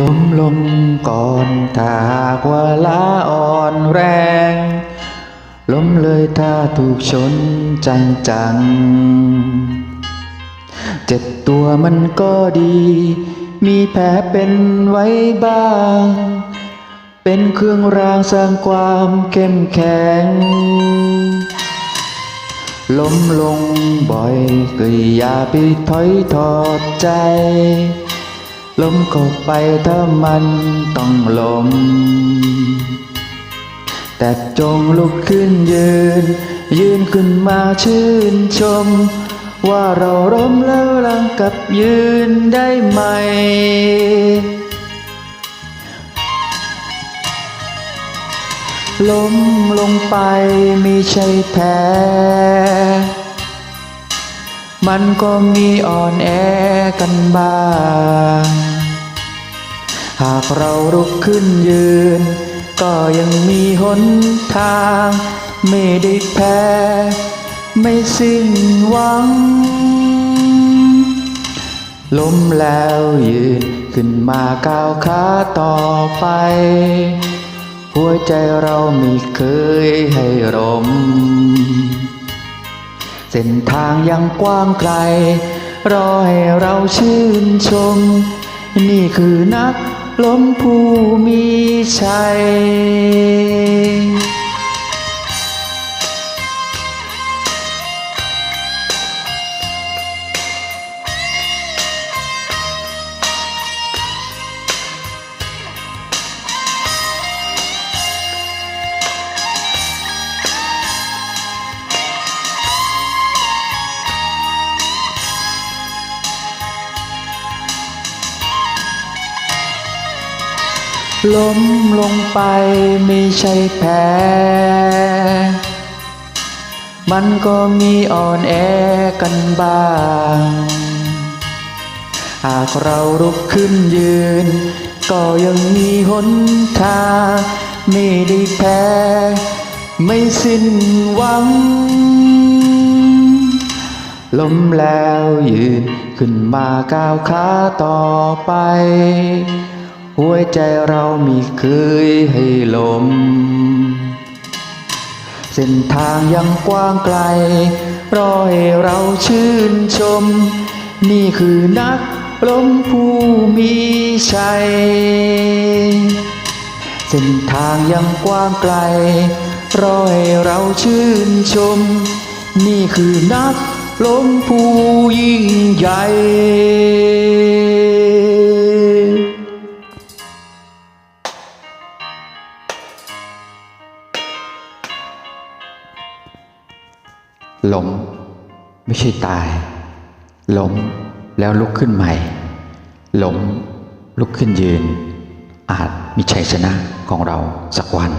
ล้มลงก่อนถ้าหากว่าล้าอ่อนแรง ล้มเลยถ้าถูกชนจังจังๆเจ็บตัวมันก็ดี มีแผลเป็นไว้บ้าง เป็นเครื่องรางสร้างความเข้มแข็ง ล้มลงบ่อยก็อย่าไปถอยทอดใจ ล้มก็ไปถ้ามันต้องล้ม แต่จงลุกขึ้นยืน ยืนขึ้นมาชื่นชม ว่าเราล้มแล้วลังกับยืนได้ไหมล้มลงไปไม่ใช่แพ้ มันก็มีอ่อนแอกันบ้าง หากเราลุกขึ้นยืน ก็ยังมีหนทาง ไม่ได้แพ้ ไม่สิ้นหวัง ล้มแล้วยืนขึ้นมาก้าวขาต่อไป หัวใจเราไม่เคยให้รม เส้นทางยังกว้างไกล รอให้เราชื่นชม นี่คือนักล้มผู้มีชัย ล้มลงไปไม่ใช่แพ้มันก็มีอ่อนแอกันบ้าง หากเราลุกขึ้นยืน ก็ยังมีหนทางไม่ได้แพ้ ไม่สิ้นหวัง ล้มแล้วยืนขึ้นมาก้าวขาต่อไป หัวใจเราม่เคยให้ลม เส้นทางยังกว้างไกล รอให้เราชื่นชม นี่คือนักล้มผู้มีชัย เส้นทางยังกว้างไกล รอให้เราชื่นชม นี่คือนักล้มผู้ยิ่งใหญ่ ล้มไม่ใช่ตายล้มแล้วลุกขึ้นใหม่ล้มลุกขึ้นยืน อาจมีชัยชนะของเราสักวัน